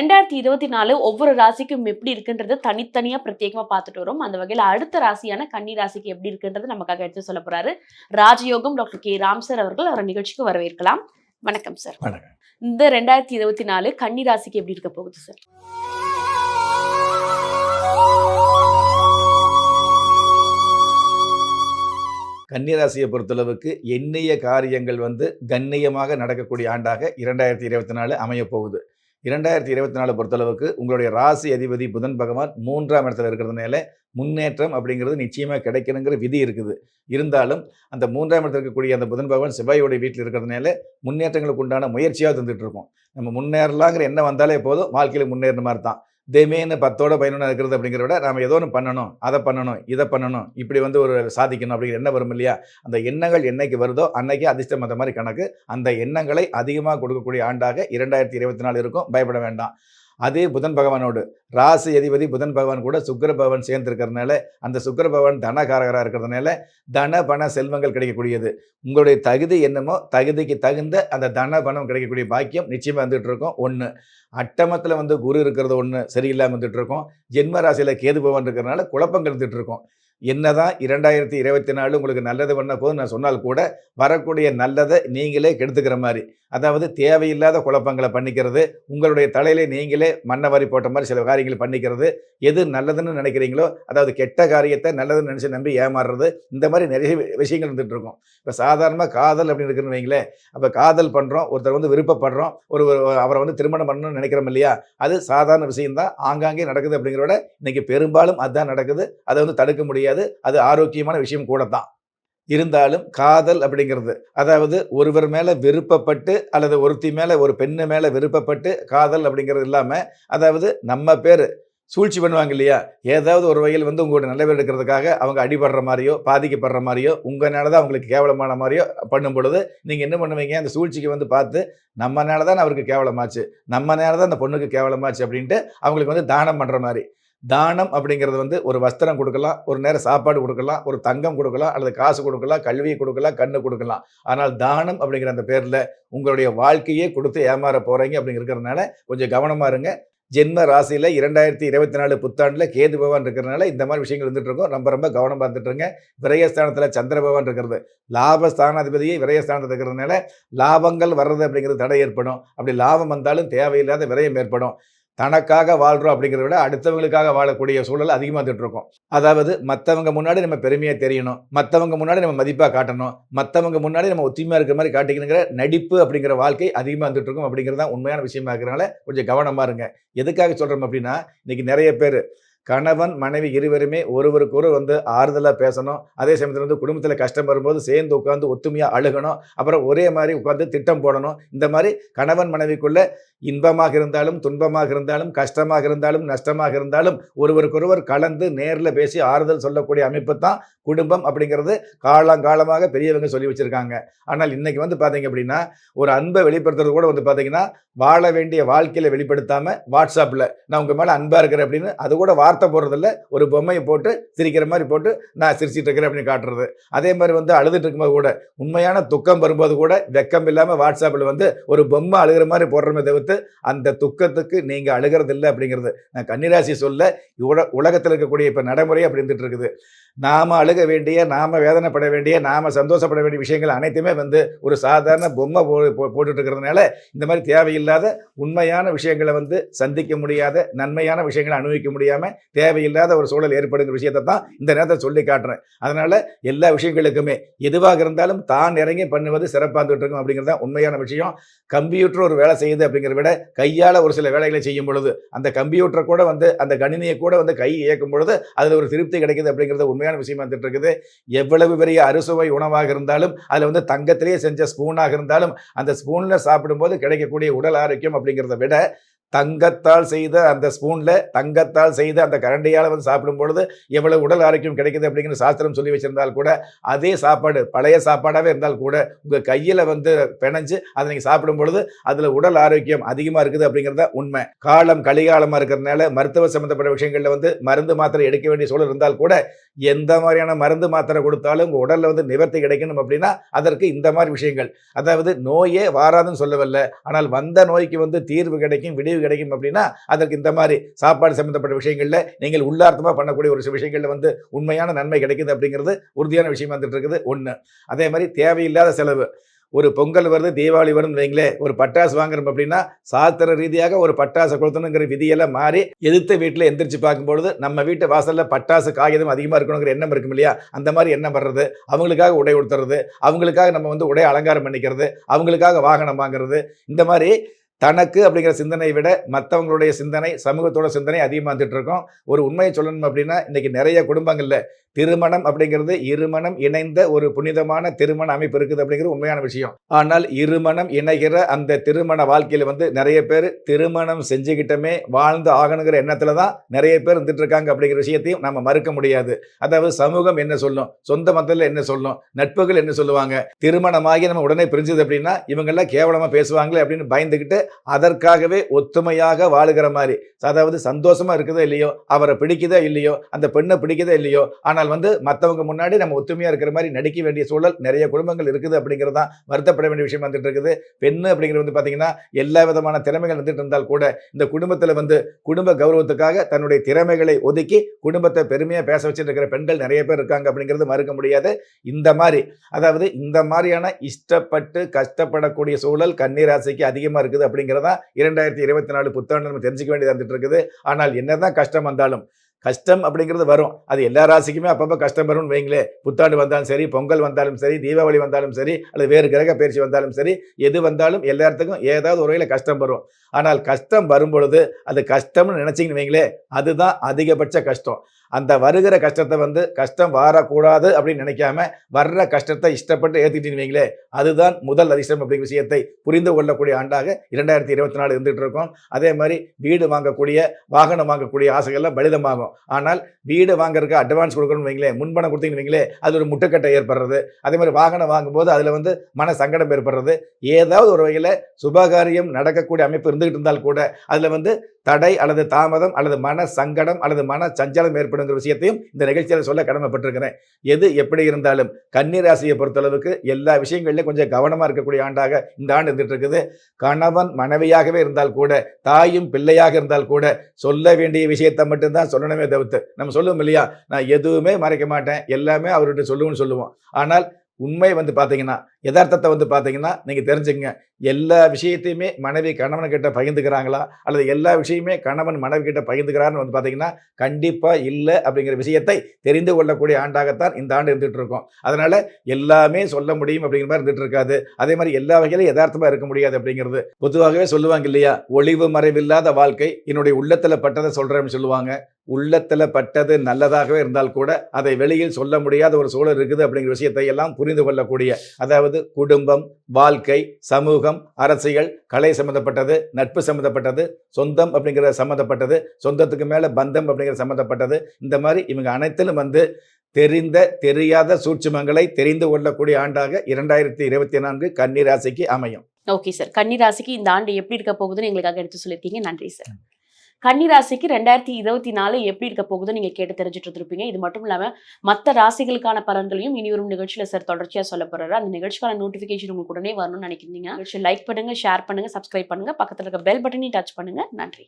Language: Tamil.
ரெண்டாயிரத்தி இருபத்தி நாலு ஒவ்வொரு ராசிக்கும் எப்படி இருக்குன்றது தனித்தனியா பிரத்யேகமா பார்த்துட்டு வரோம். அந்த வகையில அடுத்த ராசியான கன்னி ராசிக்கு எப்படி இருக்குன்றது நமக்காக எடுத்து சொல்ல போறாரு. ராஜயோகம் டாக்டர் கே. ராம் சார் அவர்கள் அவர் நிகழ்ச்சிக்கு வரவேற்கலாம். வணக்கம் சார். இந்த ரெண்டாயிரத்தி இருபத்தி நாலு கன்னி ராசிக்கு எப்படி இருக்க போகுது சார்? கன்னிராசியை பொறுத்தளவுக்கு எண்ணிய காரியங்கள் வந்து கண்ணியமாக நடக்கக்கூடிய ஆண்டாக இரண்டாயிரத்தி இருபத்தி நாலு அமையப் போகுது. இரண்டாயிரத்தி இருபத்தி நாலு பொறுத்தளவுக்கு உங்களுடைய ராசி அதிபதி புதன் பகவான் மூன்றாம் இடத்துல இருக்கிறதுனால முன்னேற்றம் அப்படிங்கிறது நிச்சயமாக கிடைக்கணுங்கிற விதி இருக்குது. இருந்தாலும் அந்த மூன்றாம் இடத்துல இருக்கக்கூடிய அந்த புதன் பகவான் செவ்வாயோடைய வீட்டில் இருக்கிறதுனால முன்னேற்றங்களுக்கு உண்டான முயற்சியாக தந்துட்டு இருக்கோம். நம்ம முன்னேறலாங்கிற என்ன வந்தாலே போதும் வாழ்க்கையில் முன்னேறின மாதிரி தான். தேமேன்னு பத்தோட பதினொன்று இருக்கிறது அப்படிங்கிறத விட நம்ம ஏதோ ஒன்று பண்ணணும் அதை பண்ணணும் இதை பண்ணணும் இப்படி வந்து ஒரு சாதிக்கணும் அப்படிங்கிற எண்ணம் வரும் இல்லையா? அந்த எண்ணங்கள் என்னைக்கு வருதோ அன்னைக்கு அதிர்ஷ்டம் அந்த மாதிரி கணக்கு அந்த எண்ணங்களை அதிகமாக கொடுக்கக்கூடிய ஆண்டாக இரண்டாயிரத்தி இருபத்தி நாலு இருக்கும். பயப்பட வேண்டாம். அதே புதன் பகவானோடு. ராசி அதிபதி புதன் பகவான் கூட சுக்கர பகவான் சேர்ந்திருக்கிறதுனால அந்த சுக்கர பகவான் தனகாரகராக இருக்கிறதுனால தன பண செல்வங்கள் கிடைக்கக்கூடியது. உங்களுடைய தகுதி என்னமோ தகுதிக்கு தகுந்த அந்த தன பணம் கிடைக்கக்கூடிய பாக்கியம் நிச்சயமாக வந்துட்டு இருக்கும் ஒன்று அட்டமத்தில் வந்து குரு இருக்கிறது ஒன்று சரியில்லாமல் வந்துட்டு இருக்கோம் ஜென்ம ராசியில் கேது பகவான் இருக்கிறதுனால குழப்பங்கள் இருந்துட்டு இருக்கோம் என்னதான் இரண்டாயிரத்தி இருபத்தி நாலு உங்களுக்கு நல்லது பண்ண போது நான் சொன்னால் கூட வரக்கூடிய நல்லதை நீங்களே கெடுத்துக்கிற மாதிரி. அதாவது தேவையில்லாத குழப்பங்களை பண்ணிக்கிறது உங்களுடைய தலையிலே நீங்களே மண்ணை வாரி போட்ட மாதிரி சில காரியங்களை பண்ணிக்கிறது எது நல்லதுன்னு நினைக்கிறீங்களோ அதாவது கெட்ட காரியத்தை நல்லதுன்னு நினச்சி நம்பி ஏமாறுறது இந்த மாதிரி நிறைய விஷயங்கள் வந்துட்டு இருக்கும். இப்போ சாதாரணமாக காதல் அப்படின்னு இருக்குன்னு வைங்களேன். அப்போ காதல் பண்ணுறோம் ஒருத்தர் வந்து விருப்பப்படுறோம் ஒரு ஒரு- அவரை வந்து திருமணம் பண்ணணும்னு நினைக்கிறோம் இல்லையா? அது சாதாரண விஷயம்தான். ஆங்காங்கே நடக்குது அப்படிங்கிறத விட பெரும்பாலும் அதுதான் நடக்குது. அதை வந்து தடுக்க முடியாது. அது ஆரோக்கியமான விஷயம் கூட தான் இருந்தாலும் காதல் அப்படிங்கிறது அதாவது ஒருவர் மேலே விருப்பப்பட்டு அல்லது ஒருத்தி மேலே ஒரு பெண்ணு மேலே விருப்பப்பட்டு காதல் அப்படிங்கிறது இல்லாமல் அதாவது நம்ம பேர் சூழ்ச்சி பண்ணுவாங்க இல்லையா? ஏதாவது ஒரு வகையில் வந்து உங்களோட நல்ல பேர் எடுக்கிறதுக்காக அவங்க அடிபடுற மாதிரியோ பாதிக்கப்படுற மாதிரியோ உங்களால தான் அவங்களுக்கு கேவலமான மாதிரியோ பண்ணும் பொழுது நீங்கள் என்ன பண்ணுவீங்க? அந்த சூழ்ச்சிக்கு வந்து பார்த்து நம்மனால தான் அவருக்கு கேவலமாச்சு. நம்மனால தான் அந்த பொண்ணுக்கு கேவலமாச்சு அப்படின்ட்டு அவங்களுக்கு வந்து தானம் பண்ணுற மாதிரி. தானம் அப்படிங்கிறது வந்து ஒரு வஸ்திரம் கொடுக்கலாம் ஒரு நேரம் சாப்பாடு கொடுக்கலாம் ஒரு தங்கம் கொடுக்கலாம் அல்லது காசு கொடுக்கலாம் கல்வியை கொடுக்கலாம் கண்ணு கொடுக்கலாம். ஆனால் தானம் அப்படிங்கிற அந்த பேரில் உங்களுடைய வாழ்க்கையே கொடுத்து ஏமாற போகிறீங்க அப்படிங்கிறதுனால கொஞ்சம் கவனமாக இருங்க. ஜென்ம ராசியில் இரண்டாயிரத்தி இருபத்தி நாலு புத்தாண்டில் கேது பகவான் இருக்கிறனால இந்த மாதிரி விஷயங்கள் இருந்துட்டு இருக்கோம். ரொம்ப ரொம்ப கவனம் பார்த்துட்டுருங்க விரயஸ்தானத்தில் சந்திர பகவான் இருக்கிறது. லாபஸ்தானாதிபதியை விரயஸ்தானத்தில் இருக்கிறதுனால லாபங்கள் வர்றது அப்படிங்கிறது தடை ஏற்படும். அப்படி லாபம் வந்தாலும் தேவையில்லாத விரயம் ஏற்படும். தனக்காக வாழ்கிறோம் அப்படிங்கிறத விட அடுத்தவங்களுக்காக வாழக்கூடிய சூழல் அதிகமாக வந்துட்டு இருக்கும் அதாவது மற்றவங்க முன்னாடி நம்ம பெருமையாக தெரியணும். மற்றவங்க முன்னாடி நம்ம மதிப்பாக காட்டணும். மற்றவங்க முன்னாடி நம்ம ஒத்துமையாக இருக்கிற மாதிரி காட்டிக்கணுங்கிற நடிப்பு அப்படிங்கிற வாழ்க்கை அதிகமாக இருக்கும் அப்படிங்கிறது தான் உண்மையான விஷயமா இருக்கிறனால கொஞ்சம் கவனமாக இருங்க. எதுக்காக சொல்கிறோம் அப்படின்னா இன்றைக்கி நிறைய பேர் கணவன் மனைவி இருவருமே ஒருவருக்கு ஒரு வந்து ஆறுதலாக பேசணும். அதே சமயத்தில் வந்து குடும்பத்தில் கஷ்டம் வரும்போது சேர்ந்து உட்காந்து ஒத்துமையாக அழுகணும். அப்புறம் ஒரே மாதிரி உட்காந்து திட்டம் போடணும். இந்த மாதிரி கணவன் மனைவிக்குள்ள இன்பமாக இருந்தாலும் துன்பமாக இருந்தாலும் கஷ்டமாக இருந்தாலும் நஷ்டமாக இருந்தாலும் ஒருவருக்கொருவர் கலந்து நேரில் பேசி ஆறுதல் சொல்லக்கூடிய அமைப்பு தான் குடும்பம் அப்படிங்கிறது காலங்காலமாக பெரியவங்க சொல்லி வச்சுருக்காங்க. ஆனால் இன்னைக்கு வந்து பார்த்தீங்க அப்படின்னா ஒரு அன்பை வெளிப்படுத்துறது கூட வந்து பார்த்தீங்கன்னா வாழ வேண்டிய வாழ்க்கையில் வெளிப்படுத்தாமல் வாட்ஸ்அப்பில் நான் உங்கள் மேலே அன்பாக இருக்கிறேன் அப்படின்னு அது கூட வார்த்தை போடுறதில்ல ஒரு பொம்மையை போட்டு சிரிக்கிற மாதிரி போட்டு நான் சிரிச்சிட்டு இருக்கிறேன் அப்படின்னு காட்டுறது. அதே மாதிரி வந்து அழுதுட்டு இருக்கும்போது கூட உண்மையான துக்கம் வரும்போது கூட வெக்கம் இல்லாமல் வாட்ஸ்அப்பில் வந்து ஒரு பொம்மை அழுகிற மாதிரி போடுறமே தவிர்த்து அந்த துக்கத்துக்கு நீங்கள் அழுகிறது இல்லை அப்படிங்கிறது. நான் கன்னிராசி சொல்ல உல உலகத்தில் இருக்கக்கூடிய இப்போ நடைமுறை அப்படி இருந்துட்டு இருக்குது. நாம் அழுக வேண்டிய நாம் வேதனைப்பட வேண்டிய நாம சந்தோஷப்பட வேண்டிய விஷயங்கள் அனைத்துமே வந்து ஒரு சாதாரண பொம்மை போ போட்டுட்டு இருக்கிறதுனால இந்த மாதிரி தேவையில்லாத உண்மையான விஷயங்களை வந்து சந்திக்க முடியாத நன்மையான விஷயங்களை அனுபவிக்க முடியாமல் தேவையில்லாத ஒரு சூழல் ஏற்படுங்கிற விஷயத்தை தான் இந்த நேரத்தில் சொல்லி காட்டுறேன். அதனால் எல்லா விஷயங்களுக்குமே எதுவாக இருந்தாலும் தான் இறங்கி பண்ணுவது சிறப்பாக இருக்கும் அப்படிங்கிறது தான் உண்மையான விஷயம். கம்ப்யூட்டர் ஒரு வேலை செய்யுது அப்படிங்கிறத விட கையால் ஒரு சில வேலைகளை செய்யும் பொழுது அந்த கம்ப்யூட்டரை கூட வந்து அந்த கணினியை கூட வந்து கை இயக்கும் பொழுது அதில் ஒரு திருப்தி கிடைக்குது அப்படிங்கிறது உண்மையான விஷயமா வந்துட்டு இருக்குது. எவ்வளவு பெரிய அறுசுவை உணவாக இருந்தாலும் அதில் வந்து தங்கத்திலேயே செஞ்ச ஸ்பூனாக இருந்தாலும் அந்த ஸ்பூனில் சாப்பிடும்போது கிடைக்கக்கூடிய உடல் ஆரோக்கியம் அப்படிங்கிறத விட தங்கத்தால் செய்த அந்த ஸ்பூனில் தங்கத்தால் செய்த அந்த கரண்டியால் வந்து சாப்பிடும் பொழுது எவ்வளவு உடல் ஆரோக்கியம் கிடைக்குது அப்படிங்கிற சாஸ்திரம் சொல்லி வச்சிருந்தால் கூட அதே சாப்பாடு பழைய சாப்பாடாகவே இருந்தால் கூட உங்கள் கையில் வந்து பிணைஞ்சு அதை நீங்கள் சாப்பிடும் பொழுது அதில் உடல் ஆரோக்கியம் அதிகமாக இருக்குது அப்படிங்கிறத உண்மை. காலம் கலிகாலமாக இருக்கிறதுனால மருத்துவ சம்மந்தப்பட்ட விஷயங்களில் வந்து மருந்து மாத்திரை எடுக்க வேண்டிய சூழல் இருந்தால் கூட எந்த மாதிரியான மருந்து மாத்திரை கொடுத்தாலும் உங்கள் உடலில் வந்து நிவர்த்தி கிடைக்கணும் அப்படின்னா அதற்கு இந்த மாதிரி விஷயங்கள். அதாவது நோயே வாராதுன்னு சொல்லவில்லை. ஆனால் வந்த நோய்க்கு வந்து தீர்வு கிடைக்கும் விடிவு தீர்வு கிடைக்கும் அப்படின்னா அதற்கு இந்த மாதிரி சாப்பாடு சம்பந்தப்பட்ட விஷயங்களில் நீங்கள் உள்ளார்த்தமாக பண்ணக்கூடிய ஒரு சில விஷயங்கள்ல வந்து உண்மையான நன்மை கிடைக்குது அப்படிங்கிறது உறுதியான விஷயம் வந்துட்டு இருக்குது. ஒன்று அதே மாதிரி தேவையில்லாத செலவு. ஒரு பொங்கல் வருது தீபாவளி வரும்னு வைங்களே ஒரு பட்டாசு வாங்குறோம் அப்படின்னா சாஸ்திர ரீதியாக ஒரு பட்டாசு கொளுத்தணுங்கிற விதியெல்லாம் மாறி எதிர்த்த வீட்டில் எந்திரிச்சு பார்க்கும்பொழுது நம்ம வீட்டு வாசலில் பட்டாசு காகிதம் அதிகமாக இருக்கணுங்கிற எண்ணம் இருக்கும் இல்லையா? அந்த மாதிரி எண்ணம் வர்றது அவங்களுக்காக உடை உடுத்துறது அவங்களுக்காக நம்ம வந்து உடை அலங்காரம் பண்ணிக்கிறது அவங்களுக்காக வாகனம் வாங்குறது இந்த மாதிரி தனக்கு அப்படிங்கிற சிந்தனையை விட மற்றவங்களுடைய சிந்தனை சமூகத்தோட சிந்தனை அதிகமாக வந்துட்டு இருக்கோம். ஒரு உண்மையை சொல்லணும் அப்படின்னா இன்றைக்கி நிறைய குடும்பங்களில் திருமணம் அப்படிங்கிறது இருமணம் இணைந்த ஒரு புனிதமான திருமண அமைப்பு இருக்குது அப்படிங்கிறது உண்மையான விஷயம். ஆனால் இருமணம் இணைகிற அந்த திருமண வாழ்க்கையில வந்து நிறைய பேர் திருமணம் செஞ்சுக்கிட்டமே வாழ்ந்து ஆகணுங்கிற எண்ணத்துல தான் நிறைய பேர் இருந்துட்டு இருக்காங்க அப்படிங்கிற விஷயத்தையும் நம்ம மறுக்க முடியாது. அதாவது சமூகம் என்ன சொல்லும்? சொந்த மதத்தில் என்ன சொல்லும்? நட்புகள் என்ன சொல்லுவாங்க? திருமணமாகி நம்ம உடனே பிரிஞ்சது அப்படின்னா இவங்கெல்லாம் கேவலமா பேசுவாங்களே அப்படின்னு பயந்துக்கிட்டு அதற்காகவே ஒத்துமையாக வாழுகிற மாதிரி. அதாவது சந்தோஷமா இருக்குதோ இல்லையோ அவரை பிடிக்குதோ இல்லையோ அந்த பெண்ணை பிடிக்குதோ இல்லையோ ஆனால் வந்து மற்றவங்க முன்னாடி நம்ம ஒத்துமையாக இருக்கிற மாதிரி நடிக்க வேண்டிய சூழல் நிறைய குடும்பங்கள் இருக்குது அப்படிங்கிறது தான் வருத்தப்பட வேண்டிய விஷயம் வந்துட்டு இருக்குது. பெண் அப்படிங்கிறது வந்து பார்த்தீங்கன்னா எல்லா விதமான திறமைகள் வந்துட்டு இருந்தால் கூட இந்த குடும்பத்தில் வந்து குடும்ப கௌரவத்துக்காக தன்னுடைய திறமைகளை ஒதுக்கி குடும்பத்தை பெருமையாக பேச வச்சுட்டு இருக்கிற பெண்கள் நிறைய பேர் இருக்காங்க அப்படிங்கிறது மறுக்க முடியாது. இந்த மாதிரி அதாவது இந்த மாதிரியான இஷ்டப்பட்டு கஷ்டப்படக்கூடிய சூழல் கன்னிராசிக்கு அதிகமாக இருக்குது அப்படிங்கிறதா இரண்டாயிரத்தி இருபத்தி நாலு புத்தாண்டு நம்ம தெரிஞ்சுக்க வேண்டியது வந்துட்டு இருக்குது. ஆனால் என்னதான் கஷ்டம் வந்தாலும் கஷ்டம் அப்படிங்கிறது வரும். அது எல்லா ராசிக்குமே அப்பப்போ கஷ்டம் வரும்னு வைங்களே. புத்தாண்டு வந்தாலும் சரி பொங்கல் வந்தாலும் சரி தீபாவளி வந்தாலும் சரி அல்லது வேறு கிரக பயிற்சி வந்தாலும் சரி எது வந்தாலும் எல்லாத்துக்கும் ஏதாவது ஒரு வகையில் கஷ்டம் வரும். ஆனால் கஷ்டம் வரும் பொழுது அது கஷ்டம்னு நினச்சிங்கன்னு வைங்களே அதுதான் அதிகபட்ச கஷ்டம். அந்த வருகிற கஷ்டத்தை வந்து கஷ்டம் வரக்கூடாது அப்படின்னு நினைக்காம வர்ற கஷ்டத்தை இஷ்டப்பட்டு ஏற்றிட்டீங்கன்னு வைங்களே அதுதான் முதல் அதிர்ஷ்டம் அப்படிங்கிற விஷயத்தை புரிந்து கொள்ளக்கூடிய ஆண்டாக இரண்டாயிரத்தி இருபத்தி நாலு இருந்துகிட்டு இருக்கோம். அதே மாதிரி வீடு வாங்கக்கூடிய வாகனம் வாங்கக்கூடிய ஆசைகள்லாம் பலிதமாகும். ஆனால் வீடு வாங்குறதுக்கு அட்வான்ஸ் கொடுக்கணும்னு வைங்களேன் முன்பணம் கொடுத்தீங்கன்னு வைங்களேன் அது ஒரு முட்டுக்கட்டை ஏற்படுறது. அதே மாதிரி வாகனம் வாங்கும்போது அதில் வந்து மன சங்கடம் ஏற்படுறது. ஏதாவது ஒரு வகையில் சுபகாரியம் நடக்கக்கூடிய அமைப்பு இருந்துகிட்டு இருந்தால் கூட அதில் வந்து தடை அல்லது தாமதம் அல்லது மன சங்கடம் அல்லது மன சஞ்சலம் ஏற்படுங்கிற விஷயத்தையும் இந்த நிகழ்ச்சியில் சொல்ல கடமைப்பட்டிருக்கிறேன். எது எப்படி இருந்தாலும் கன்னிராசியை பொறுத்தளவுக்கு எல்லா விஷயங்களிலும் கொஞ்சம் கவனமாக இருக்கக்கூடிய ஆண்டாக இந்த ஆண்டு இருந்துட்டு இருக்குது கணவன் மனைவியாகவே இருந்தால் கூட தாயும் பிள்ளையாக இருந்தால் கூட சொல்ல வேண்டிய விஷயத்தை மட்டும்தான் சொல்லணுமே தவிர்த்து. நம்ம சொல்லுவோம் இல்லையா? நான் எதுவுமே மறைக்க மாட்டேன். எல்லாமே அவர்கிட்ட சொல்லுவோம்னு சொல்லுவோம். ஆனால் உண்மை வந்து பார்த்தீங்கன்னா யதார்த்தத்தை வந்து பார்த்தீங்கன்னா நீங்கள் தெரிஞ்சுக்கங்க. எல்லா விஷயத்தையுமே மனைவி கணவன் கிட்ட பகிர்ந்துக்கிறாங்களா? அல்லது எல்லா விஷயமே கணவன் மனைவி கிட்ட பகிர்ந்துக்கிறான்னு வந்து பார்த்தீங்கன்னா கண்டிப்பாக இல்லை அப்படிங்கிற விஷயத்தை தெரிந்து கொள்ளக்கூடிய ஆண்டாகத்தான் இந்த ஆண்டு இருந்துகிட்டு இருக்கோம் அதனால் எல்லாமே சொல்ல முடியும் அப்படிங்கிற மாதிரி இருந்துட்டு இருக்காது அதே மாதிரி எல்லா வகையிலும் யதார்த்தமாக இருக்க முடியாது அப்படிங்கிறது பொதுவாகவே சொல்லுவாங்க இல்லையா? ஒளிவு மறைவில்லாத வாழ்க்கை என்னுடைய உள்ளத்தில் பட்டதை சொல்கிறேன்னு சொல்லுவாங்க. உள்ளத்தில் பட்டது நல்லதாகவே இருந்தால் கூட அதை வெளியில் சொல்ல முடியாத ஒரு சூழல் இருக்குது அப்படிங்கிற விஷயத்தை எல்லாம் புரிந்து கொள்ளக்கூடிய அதாவது குடும்பம் வாழ்க்கை சமூகம் அரசியல் கலை சம்பந்தப்பட்டது நட்பு சம்பந்தப்பட்டது சொந்தம் அப்படிங்கிற சம்மந்தப்பட்டது சொந்தத்துக்கு மேலே பந்தம் அப்படிங்கிற சம்மந்தப்பட்டது இந்த மாதிரி இவங்க அனைத்திலும் வந்து தெரிந்த தெரியாத சூட்சுமங்களை தெரிந்து கொள்ளக்கூடிய ஆண்டாக இரண்டாயிரத்தி இருபத்தி நான்கு கன்னிராசிக்கு அமையும். ஓகே சார் கன்னிராசிக்கு இந்த ஆண்டு எப்படி இருக்க போகுதுன்னு எங்களுக்காக எடுத்து சொல்லியிருக்கீங்க நன்றி சார் கன்னிராசிக்கு ரெண்டாயிரத்தி இருபத்தி நாலு எப்படி இருக்க போகுதுன்னு நீங்க கேட்டு தெரிஞ்சுட்டு இருந்திருப்பீங்க இது மட்டும் இல்லாம மற்ற ராசிகளுக்கான பலன்களையும் இனி வரும் நிகழ்ச்சியில சார் தொடர்ச்சியா சொல்ல போறாரு. அந்த நிகழ்ச்சிக்கான நோட்டிபிகேஷன் உங்களுக்கு உடனே வரணும்னு நினைக்கிறீங்க. நிகழ்ச்சி லைக் பண்ணுங்க ஷேர் பண்ணுங்க சப்ஸ்கிரைப் பண்ணுங்க. பக்கத்துல இருக்க பெல் பட்டனையும் டச் பண்ணுங்க. நன்றி.